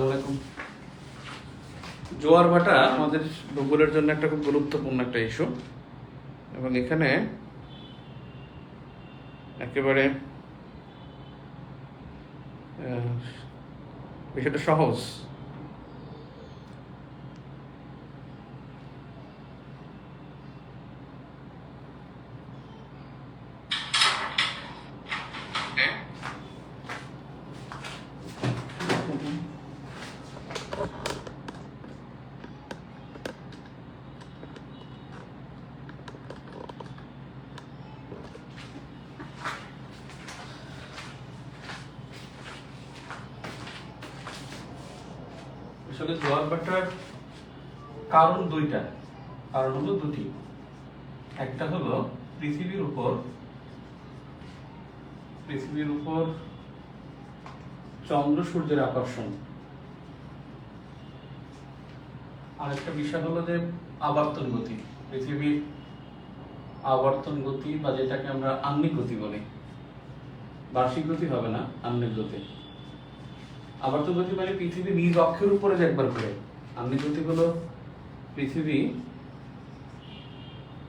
আলাইকুম। জোয়ার ভাটা আমাদের ভূগোলের জন্য একটা খুব গুরুত্বপূর্ণ একটা ইস্যু এবং এখানে একেবারে বিষয়টা সহজ। আসলে জোয়ার ভাটার কারণ দুইটা। কারণ হলো দুটি। একটা হলো পৃথিবীর উপর পৃথিবীর উপর চন্দ্র সূর্যের আকর্ষণ। আরেকটা বিষয় হলো যে আবর্তন গতি। পৃথিবীর আবর্তন গতি বা যেটাকে আমরা আহ্নিক গতি বলি, বার্ষিক গতি হবে না, আহ্নিক গতি। আবর্তন গতি মানে পৃথিবী নিজ অক্ষের উপরে একবার ঘুরে। আহ্নিক গতি হলো পৃথিবী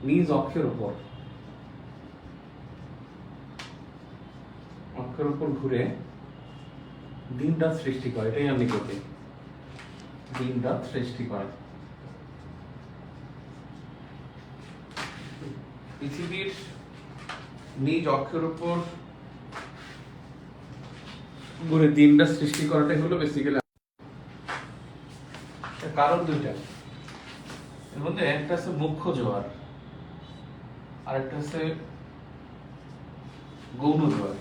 নিজ অক্ষের উপর অক্ষের উপর ঘুরে দিন রাত সৃষ্টি করে, এটাই আহ্নিক গতি দিন রাত সৃষ্টি করে। পৃথিবীর নিজ অক্ষের উপর ঘুরে দিনটা সৃষ্টি করাটাই হলো বেসিক্যালি কারণ দুইটা। এর মধ্যে একটা আছে মুখ্য জোয়ার আর একটা আছে গৌণ জোয়ার।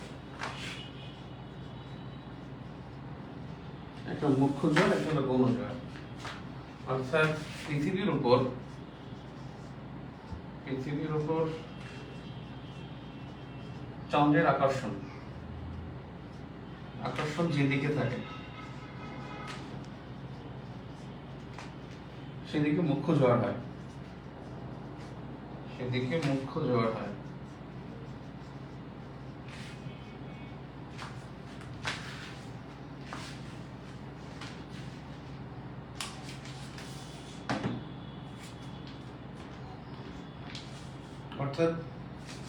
একটা মুখ্য জোয়ার, একটা হলো গৌণ জোয়ার। অর্থাৎ পৃথিবীর উপর পৃথিবীর উপর চন্দ্রের আকর্ষণ। আকর্ষণ যেদিকে থাকে, সেদিকে মুখ্য জোয়ার হয়। সেদিকে মুখ্য জোয়ার হয়। অর্থাৎ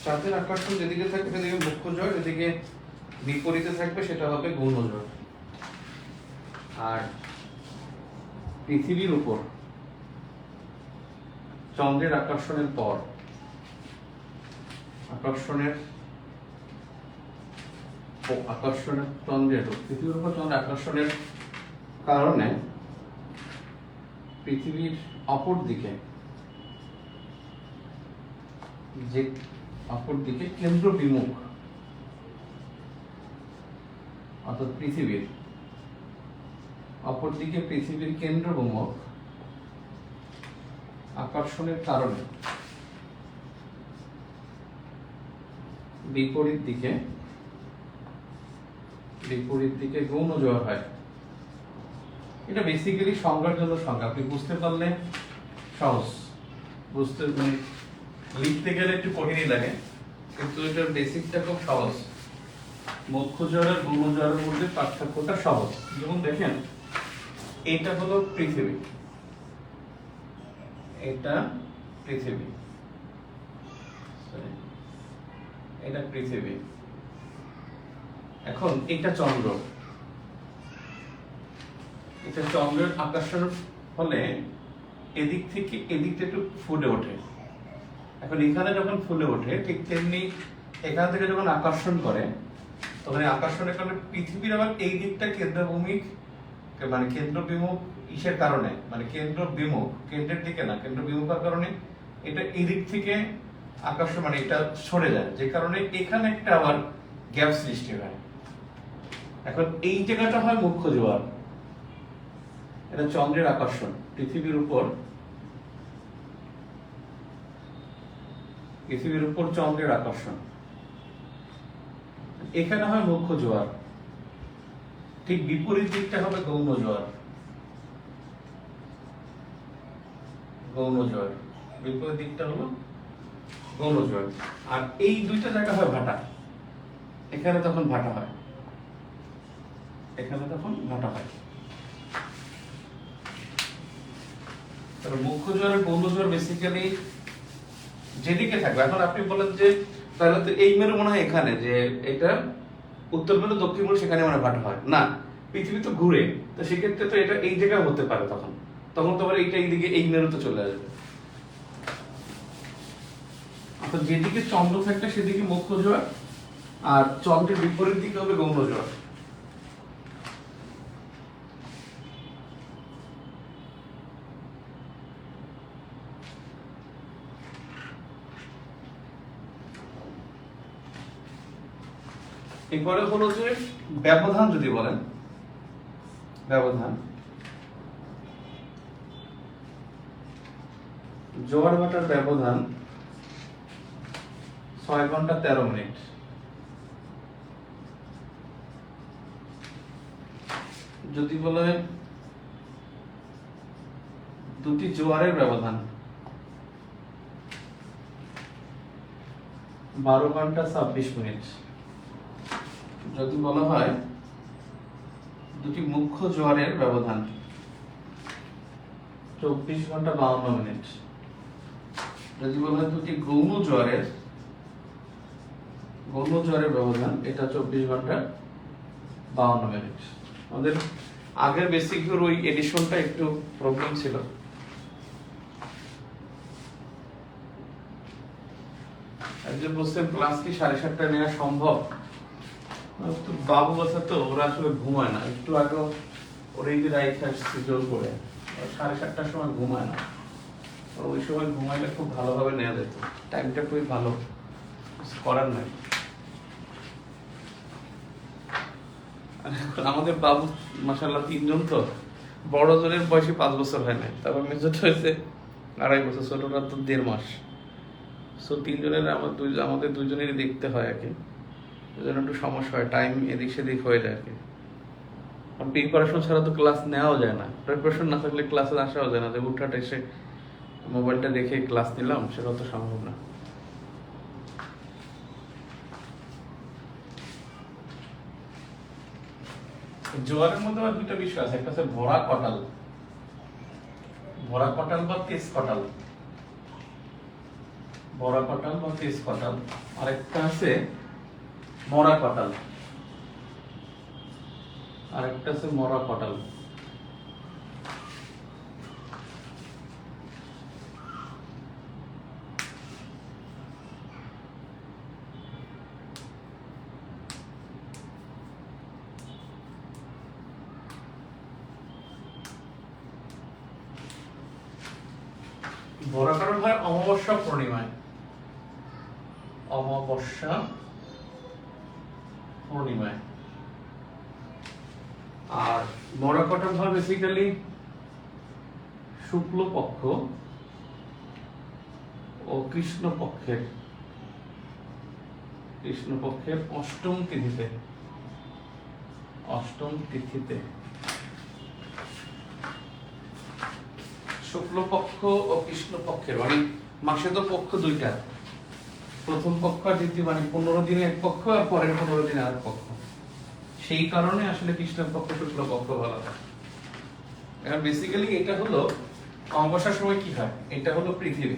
চাঁদের আকর্ষণ যেদিকে থাকে, সেদিকে মুখ্য জোয়ার, যেদিকে বিপরীতে থাকবে সেটা হবে জোয়ার আর পৃথিবীর উপর চন্দ্রের আকর্ষণের পর, আকর্ষণের আকর্ষণের চন্দ্রের পৃথিবীর উপর চন্দ্রের আকর্ষণের কারণে পৃথিবীর অপর দিকে যে, অপর দিকে কেন্দ্র বিমুখ অর্থাৎ পৃথিবীর। অপরদিকে পৃথিবীর কেন্দ্রভূমক আকর্ষণের কারণে বিপরীত দিকে বিপরীত দিকে গৌণ জোয়ার হয়। এটা বেসিক্যালি সংজ্ঞার জন্য সংজ্ঞা। আপনি বুঝতে পারলে সহজ। বুঝতে মানে লিখতে গেলে একটু কঠিনই লাগে, কিন্তু এটার বেসিকটা খুব সহজ। মুখ্য জ্বর আর গৌণ জ্বরের মধ্যে পার্থক্যটা সহজ। যেমন দেখেন, এটা হলো পৃথিবী। এটা পৃথিবী. এটা পৃথিবী। এখন এটা চন্দ্র। এটা চন্দ্রের আকর্ষণের ফলে এদিক থেকে এদিকটা একটু ফুলে ওঠে। এখন এখানে যখন ফুলে ওঠে, ঠিক তেমনি এখান থেকে যখন আকর্ষণ করে তখন আকর্ষণের কারণে পৃথিবীর আবার এই দিকটা কেন্দ্রভূমিক মানে কেন্দ্র বিমুখ ইসের কারণে মানে কেন্দ্র বিমুখ কেন্দ্রের দিকে না কেন্দ্র বিমুখের কারণে এটা এই দিক থেকে আকর্ষণ মানে এটা সরে যায়, যে কারণে এখানে একটা আবার গ্যাপ সৃষ্টি হয়। এখন এই জায়গাটা হয় মুখ্য জোয়ার। এটা চন্দ্রের আকর্ষণ, পৃথিবীর উপর পৃথিবীর উপর চন্দ্রের আকর্ষণ। এখানে হয় মুখ্য জোয়ার। ঠিক বিপরীত দিকটা হবে গৌণ জোয়ার। গৌণ জোয়ার। বিপরীত দিকটা হলো গৌণ জোয়ার। আর এই দুইটা জায়গা হয় ভাটা। এখানে তখন ভাটা হয়। এখানে তখন ভাটা হয়। মুখ্য জ্বর গৌণ জ্বর বেসিক্যালি যেদিকে থাকবে। এখন আপনি বলেন যে তাহলে তো এই মেরু মনে হয় এখানে যে এটা উত্তর মেরু, দক্ষিণ মেরু সেখানে মনে ভাটা হয়। না, পৃথিবী তো ঘুরে। তো সেক্ষেত্রে তো এটা এই জায়গায় হতে পারে তখন। তখন তো এইটা এইদিকে, এই মেরুতে চলে আসবে। অর্থাৎ যেদিকে চন্দ্র থাকবে সেদিকে মুখ্য জোয়ার, আর চন্দ্রের বিপরীত দিকে হবে গৌণ জোয়ার। এরপরে হলো যে ব্যবধান যদি বলেন, ব্যবধান, জোয়ার ভাটার ব্যবধান ছয় ঘণ্টা তেরো মিনিট। যদি বলে দুটি জোয়ারের ব্যবধান, বারো ঘণ্টা ছাব্বিশ মিনিট। যদি বলা হয় দুটি মুখ্য জোয়ারের ব্যবধান চব্বিশ ঘণ্টা বাউন্ন মিনিট। যদি বলা হয় দুটি গৌণ জোয়ারের গৌণ জোয়ারের ব্যবধান এটা চব্বিশ ঘণ্টা বাউন্ন মিনিট। আমাদের আগের বেসিক ওই এডিশনটা একটু প্রবলেম ছিল। একজন বলছেন ক্লাস কি সাড়ে সাতটায় নেওয়া সম্ভব? বাবু তো, ওরা আসলে ঘুমায় না। একটু আগে ওরা এই যে রাইট আসছে জোর করে সাড়ে সাতটার সময় ঘুমায় না। ওই সময় ঘুমাইলে খুব ভালোভাবে নেওয়া যেত। টাইমটা খুবই ভালো। করার নাই। আমাদের বাবু মাসাল্লাহ তিনজন তো বড় জনের বয়সে পাঁচ বছর হয় নাই। তারপর মেজোটা হয়েছে আড়াই বছর, ছোটটা তো দেড় মাস। সো তিনজনের, আমার দুই, আমাদের দুজনেরই দেখতে হয় আর কি। জন্য একটু সমস্যা হয় টাইম এদিক সেদিক হয়ে যায় আর কি। প্রিপারেশন ছাড়া তো ক্লাস নেওয়াও যায় না। প্রিপারেশন না থাকলে ক্লাসে আসাও যায় না। যে উঠাট এসে মোবাইলটা দেখে ক্লাস নিলাম সেটা তো সম্ভব না। জোয়ারের মধ্যে আবার দুটো বিষয় আছে। একটা হচ্ছে ভরা কটাল ভরা কটাল বা তেজ কটাল বড়া কটাল বা তেজ কটাল আরেকটা আছে মরা কটাল আরেকটা আছে মরা কটাল বড়া কটাল হয় অমাবস্যা পূর্ণিমায় অমাবস্যা পূর্ণিমায় বড় কটক হয় বেসিক্যালি শুক্ল পক্ষ ও কৃষ্ণ পক্ষের কৃষ্ণ পক্ষের অষ্টম তিথিতে অষ্টম তিথিতে শুক্ল পক্ষ ও কৃষ্ণ পক্ষের মানে মাসে তো পক্ষ দুইটা। প্রথম পক্ষ আর দ্বিতীয় মানে পনেরো দিনে এক পক্ষ আর পরের পনেরো দিনে আর পক্ষ। সেই কারণে আসলে কৃষ্ণ পক্ষ শুক্ল পক্ষ বলা হয় এখন বেসিক্যালি এটা হলো অমাবস্যার সময় কি হয়? এটা হলো পৃথিবী।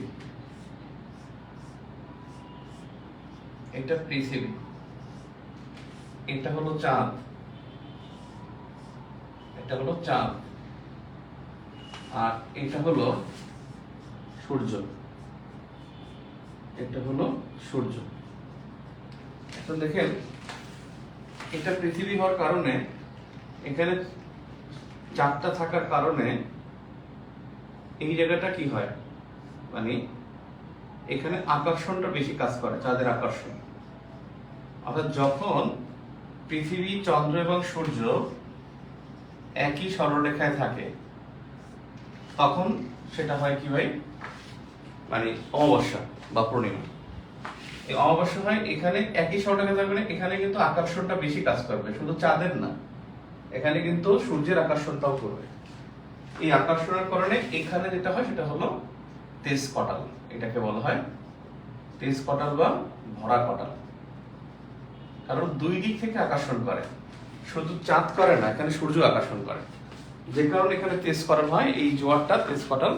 এটা পৃথিবী। এটা হলো চাঁদ। এটা হলো চাঁদ। আর এটা হলো সূর্য। এটা হলো সূর্য। এখন দেখেন এটা পৃথিবী হওয়ার কারণে, এখানে চাঁদটা থাকার কারণে এই জায়গাটা কি হয়? মানে এখানে আকর্ষণটা বেশি কাজ করে, চাঁদের আকর্ষণ। অর্থাৎ যখন পৃথিবী, চন্দ্র এবং সূর্য একই সরলরেখায় থাকে, তখন সেটা হয় কি ভাই? মানে অমাবস্যা বা পূর্ণিমা। এই হয় এখানে একই সরলরেখা থাকবে এখানে কিন্তু আকর্ষণটা বেশি কাজ করবে, শুধু চাঁদের না। এখানে কিন্তু সূর্যের আকর্ষণটাও করবে। এই আকর্ষণের কারণে এখানে যেটা হয় সেটা হলো তেজ কটাল এটাকে বলা হয় তেজ কটাল বা ভরা কটাল কারণ দুই দিক থেকে আকর্ষণ করে। শুধু চাঁদ করে না, এখানে সূর্য আকর্ষণ করে। যে কারণে এখানে তেজ কটাল হয়, এই জোয়ারটা তেজ কটাল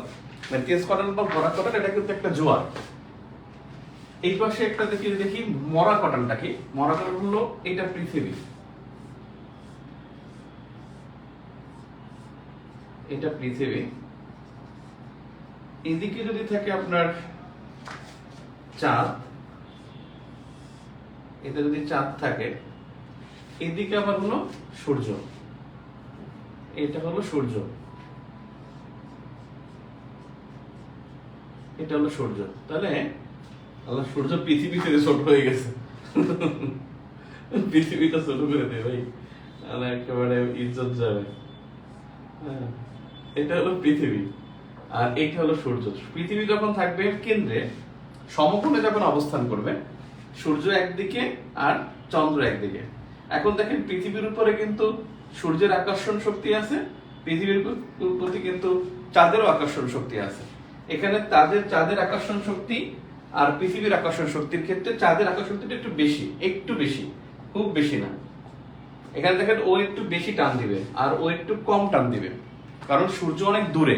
মানে তেজ কটাল বা ভরা কটাল এটা কিন্তু একটা জোয়ার। এই পাশে একটা দেখি দেখি, মরা কটালটা কি? মরা কটাল হলো এটা পৃথিবী। এটা পৃথিবী। এদিকে যদি থাকে আপনার চাঁদ এটা যদি চাঁদ থাকে, এদিকে আবার হলো সূর্য। এটা হলো সূর্য। এটা হলো সূর্য। তাহলে আল্লাহ সূর্য পৃথিবী থেকে ছোট হয়ে গেছে। পৃথিবীটা ছোট করে দে ভাই। আল্লাহ একেবারে ইজ্জত যাবে। হ্যাঁ, এটা হলো পৃথিবী। আর এটা হলো সূর্য। পৃথিবী যখন থাকবে কেন্দ্রে সমকোণে যখন অবস্থান করবে সূর্য একদিকে আর চন্দ্র একদিকে। এখন দেখেন পৃথিবীর উপরে কিন্তু সূর্যের আকর্ষণ শক্তি আছে পৃথিবীর প্রতি কিন্তু চাঁদেরও আকর্ষণ শক্তি আছে। এখানে তাদের চাঁদের আকর্ষণ শক্তি আর পৃথিবীর আকর্ষণ শক্তির ক্ষেত্রে চাঁদের আকর্ষণ শক্তিটা একটু বেশি একটু বেশি, খুব বেশি না। এখানে দেখেন ও একটু বেশি টান দিবে আর ও একটু কম টান দিবে, কারণ সূর্য অনেক দূরে।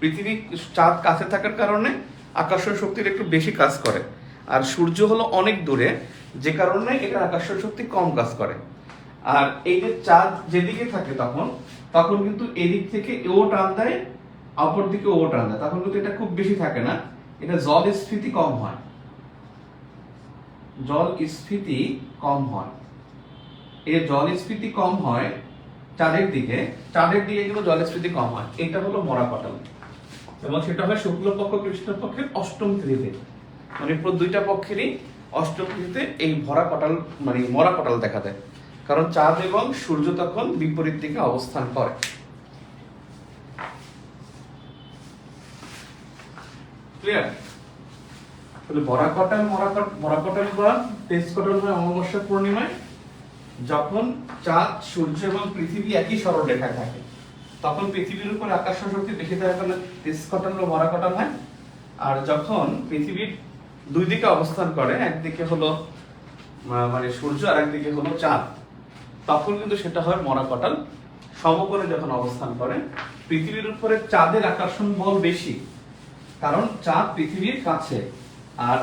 পৃথিবী চাঁদ কাছে থাকার কারণে আকর্ষণ শক্তির একটু বেশি কাজ করে। আর সূর্য হলো অনেক দূরে, যে কারণে এটা আকর্ষণ শক্তি কম কাজ করে। আর এই যে চাঁদ যেদিকে থাকে তখন তখন কিন্তু এদিক থেকে ও টান দেয় অপর দিকে ও টান দেয়। তখন কিন্তু এটা খুব বেশি থাকে না। এটা জল স্ফীতি কম হয়। জল স্ফীতি কম হয়। এর জলস্ফীতি কম হয়, চাঁদের দিকে চাঁদের দিকে কিন্তু জলস্ফীতি কম হয়। এটা হলো মরা পটল। এবং সেটা হয় শুক্লপক্ষ, কৃষ্ণপক্ষের অষ্টম তিথিতে। মানে দুইটা পক্ষেরই অষ্টম এই ভরা পটল মানে মরা পটল দেখা দেয়। কারণ চাঁদ এবং সূর্য তখন বিপরীত দিকে অবস্থান করে। ক্লিয়ার তাহলে বরা কটাল মরা কট- মরা কটাল বা তেজ কটাল হয় অমাবস্যা পূর্ণিমায় যখন চাঁদ, সূর্য এবং পৃথিবী একই সরল রেখায় থাকে, তখন পৃথিবীর উপর আকর্ষণ শক্তি বেশি থাকার কারণে তেজ কটাল বা মরা কটাল হয়। আর যখন পৃথিবীর দুই দিকে অবস্থান করে, একদিকে হলো মানে সূর্য আর একদিকে হলো চাঁদ, তখন কিন্তু সেটা হয় মরা কটাল সমকোণে যখন অবস্থান করে, পৃথিবীর উপরে চাঁদের আকর্ষণ বল বেশি কারণ চাঁদ পৃথিবীর কাছে। আর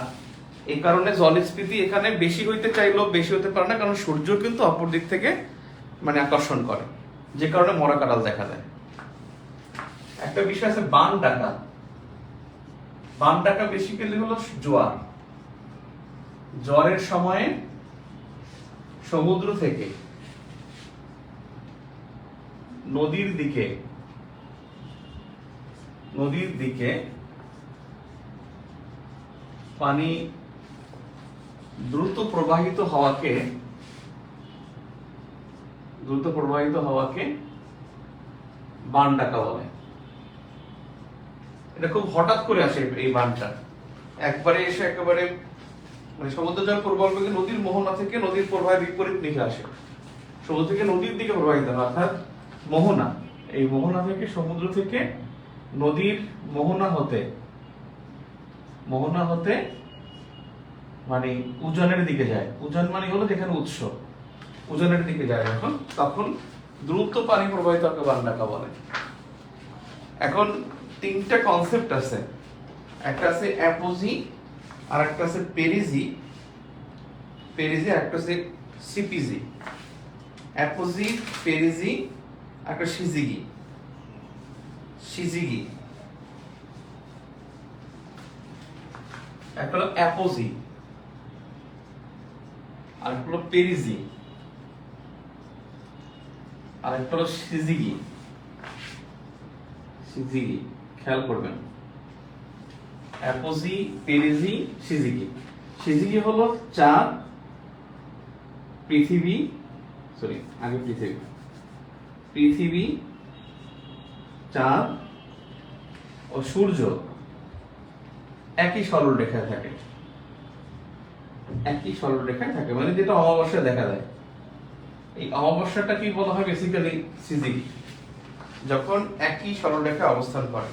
এই কারণে জলস্ফীতি এখানে বেশি হইতে চাইলেও বেশি হতে পারে না, কারণ সূর্য কিন্তু অপর দিক থেকে মানে আকর্ষণ করে, যে কারণে মরা কাটাল দেখা যায়। একটা বিষয় আছে বান ডাকা। বান ডাকা বেসিক্যালি হলো জোয়ার। জ্বরের সময়ে সমুদ্র থেকে নদীর দিকে নদীর দিকে পানি দ্রুত প্রবাহিত হওয়াকে, দ্রুত প্রবাহিত হওয়াকে বান ডাকা বলে। এটা খুব হঠাৎ করে আসে এই বানটা। একবারে এসে একেবারে মানে সমুদ্র জল প্রবাহ বেগে নদীর মোহনা থেকে নদীর প্রবাহের বিপরীত দিকে আসে। সমুদ্র থেকে নদীর দিকে প্রবাহিত হয়, অর্থাৎ মোহনা। এই মোহনা থেকে সমুদ্র থেকে নদীর মোহনা হতে মোহনা হতে মানে উজানের দিকে যায়। উজান মানে হলো যেখানে উৎস। উজানের দিকে যায় যখন তখন দ্রুত পানি প্রবাহিত হওয়াকে বান ডাকা বলে। এখন তিনটা কনসেপ্ট আছে। একটা আছে অ্যাপোজি আর একটা আছে পেরিজি পেরিজি আর একটা আছে সিপিজি অ্যাপোজি পেরিজি আর একটা সিজিগি সিজিগি একটা হলো অ্যাপোজি আর একটা হলো পেরিজি আর একটা হলো সিজিগি। সিজিগি, খেয়াল করবেন। Apogee, perigee, syzygy. সিজিগি হলো চাঁদ, পৃথিবী, সরি, আগে পৃথিবী। পৃথিবী, চাঁদ ও সূর্য। একই সরল রেখায় থাকে। একই সরল রেখায় থাকে মানে যেটা অমাবস্যা দেখা যায়। এই অমাবস্যাটা কি বলা হয় বেসিক্যালি সিজিগি যখন একই সরল সরলরেখায় অবস্থান করে।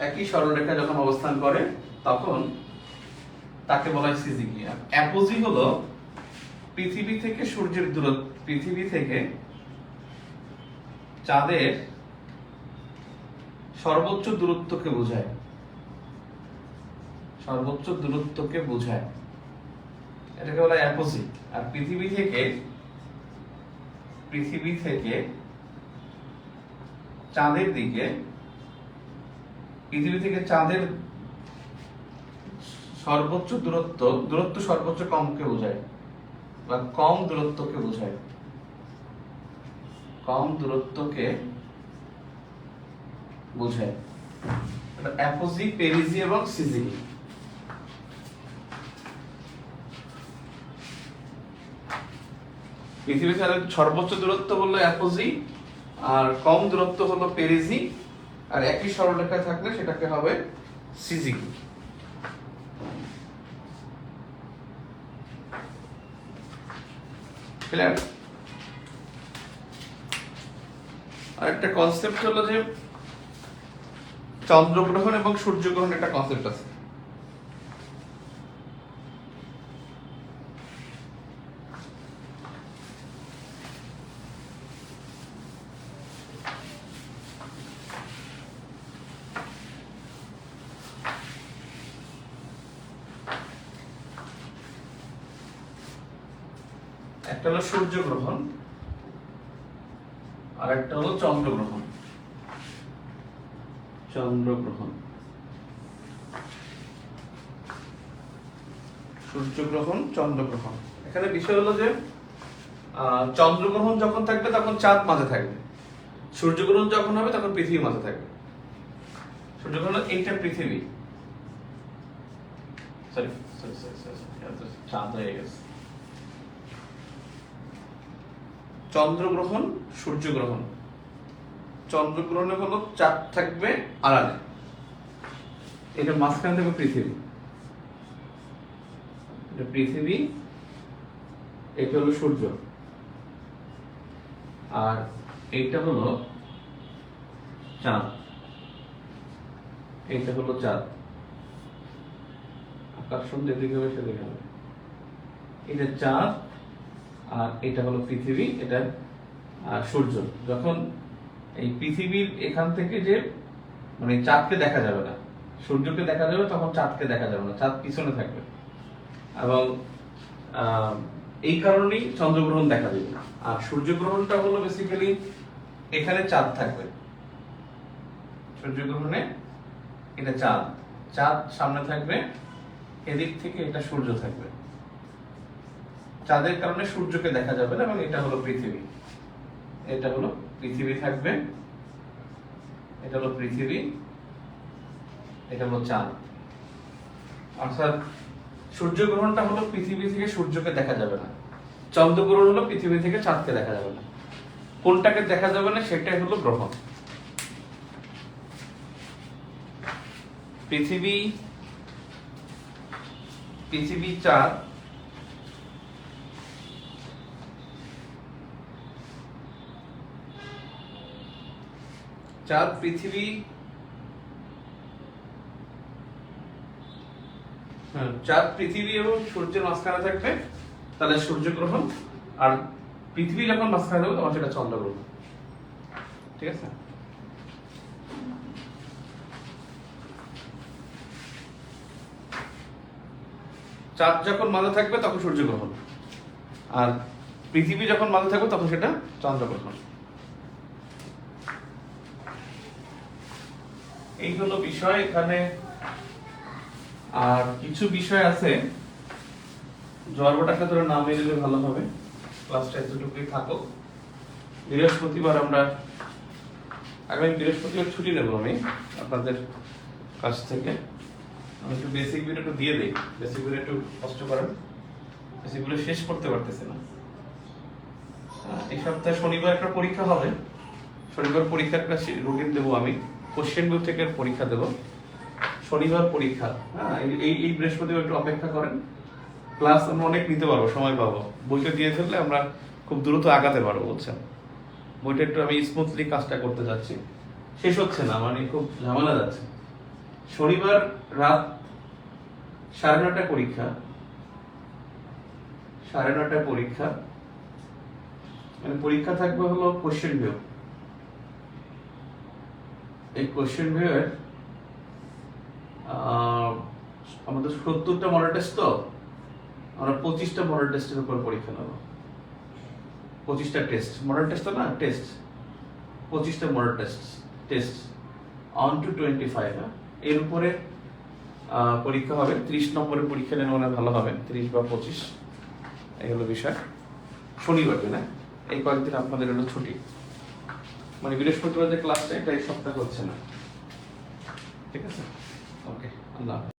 একই সরলরেখা যখন অবস্থান করে, তখন তাকে বলা হয় সিজিগি আর অ্যাপোজি হলো পৃথিবী থেকে সূর্যের দূরত্ব, পৃথিবী থেকে চাঁদের সর্বোচ্চ দূরত্বকে বোঝায়। সর্বোচ্চ দূরত্বকে বোঝায়। এটাকে বলা অ্যাপোসিট আর পৃথিবী থেকে পৃথিবী থেকে চাঁদের দিকে, পৃথিবী থেকে চাঁদের সর্বোচ্চ দূরত্ব দূরত্ব সর্বোচ্চ কমকে বোঝায় বা কম দূরত্বকে বোঝায়। কম দূরত্বকে বোঝায়। অ্যাপোজি পেরিজি এবং সিজিলি সর্বোচ্চ দূরত্ব বলল অ্যাপোজি আর কম দূরত্ব হলো পেরিজি আর একই সরলরেখায় থাকলে সেটাকে হবে সিজিলি ক্লিয়ার আরেকটা কনসেপ্ট হলো যে চন্দ্রগ্রহণ এবং সূর্যগ্রহণ একটা কনসেপ্ট আছে। একটা হলো সূর্যগ্রহণ আর একটা হলো চন্দ্রগ্রহণ চন্দ্রগ্রহণ সূর্যগ্রহণ চন্দ্রগ্রহণ এখানে বিষয় হলো যে চন্দ্রগ্রহণ যখন থাকবে তখন চাঁদ মাঝে থাকবে সূর্যগ্রহণ যখন হবে তখন পৃথিবী মাঝে থাকবে সূর্যগ্রহণ এইটা পৃথিবী সরি সরি সরি সরি চাঁদ হয়ে গেছে চন্দ্রগ্রহণ, সূর্যগ্রহণ। চন্দ্রগ্রহণে হলো চাঁদ থাকবে আড়ালে। এটা মাঝখানে থাকবে পৃথিবী। এটা পৃথিবী, এটা হলো সূর্য। আর এইটা হলো চাঁদ। এইটা হলো চাঁদ। আকর্ষণ যেদিকে হবে সেদিকে হবে এটা চাঁদ আর এটা হলো পৃথিবী, এটা সূর্য। যখন এই পৃথিবীর এখান থেকে যে মানে চাঁদকে দেখা যাবে না, সূর্যকে দেখা যাবে, তখন চাঁদকে দেখা যাবে না, চাঁদ পিছনে থাকবে। এবং এই কারণেই চন্দ্রগ্রহণ দেখা যাবে না আর সূর্যগ্রহণটা হলো বেসিক্যালি এখানে চাঁদ থাকবে। সূর্যগ্রহণে এটা চাঁদ। চাঁদ সামনে থাকবে, এদিক থেকে এটা সূর্য থাকবে। চাঁদের কারণে সূর্যকে দেখা যাবে না, এবং এটা হলো পৃথিবী। এটা হলো পৃথিবী থাকবে। এটা হলো পৃথিবী। এটা হলো চাঁদ। অর্থাৎ সূর্যগ্রহণটা হলো পৃথিবী থেকে সূর্যকে দেখা যাবে না। চন্দ্রগ্রহণ হলো পৃথিবী থেকে চাঁদকে দেখা যাবে না। কোনটাকে দেখা যাবে না, সেটাই হলো গ্রহণ পৃথিবী পৃথিবী চাঁদ চাঁদ পৃথিবী হ্যাঁ, চাঁদ পৃথিবী এবং সূর্যের মাঝখানে থাকবে তাহলে সূর্যগ্রহণ আর পৃথিবী যখন মাঝখানে থাকবে তখন সেটা চন্দ্রগ্রহণ। ঠিক আছে? চাঁদ যখন মাঝে থাকবে তখন সূর্যগ্রহণ। আর পৃথিবী যখন মাঝে থাকবে তখন সেটা চন্দ্রগ্রহণ। এই হলো বিষয় এখানে আর কিছু বিষয় আছে। জন্মটাকে ধরে নামিয়ে দিলে ভালো হবে। ক্লাসটা এতটুকুই থাকো বৃহস্পতিবার আমরা আগামী বৃহস্পতিবার ছুটি নেব আমি আপনাদের কাছ থেকে। আমি একটু বেসিক ভিডিও একটু দিয়ে দিই। বেসিক ভিডিও একটু কষ্ট করেন। বেসিক ভিডিও শেষ করতে পারতেছি না। এই সপ্তাহে শনিবার একটা পরীক্ষা হবে। শনিবার পরীক্ষার একটা রুটিন দেবো আমি। কোশ্চেন বুক থেকে পরীক্ষা দেবো। শনিবার পরীক্ষা। হ্যাঁ এই- এই এই বৃহস্পতিবার একটু অপেক্ষা করেন। ক্লাস আমরা অনেক নিতে পারব, সময় পাবো। বইটা দিয়ে ফেললে আমরা খুব দ্রুত আগাতে পারব, বলছেন। বইটা একটু আমি স্মুথলি কাজটা করতে যাচ্ছি। শেষ হচ্ছে না মানে খুব ঝামেলা যাচ্ছে। শনিবার রাত সাড়ে নটা পরীক্ষা। সাড়ে নটায় পরীক্ষা। মানে পরীক্ষা থাকবে হলো কোশ্চেন ভিউ এই কোশ্চেন ভেবে আমাদের সত্তরটা মডেল টেস্ট তো, আমরা পঁচিশটা মডেল টেস্টের উপর পরীক্ষা নেব। পঁচিশটা টেস্ট মডেল টেস্ট না টেস্ট পঁচিশটা model test test one to twenty five এর উপরে পরীক্ষা হবে। ত্রিশ নম্বরের পরীক্ষা নিলে মনে ভালো হবে। ত্রিশ বা পঁচিশ, এই হলো বিষয়। শনিবার না এই কয়েকদিন আপনাদের হলো ছুটি। মানে বৃহস্পতিবার যে ক্লাসটা এটা এই সপ্তাহে হচ্ছে না ঠিক আছে ওকে আল্লাহ।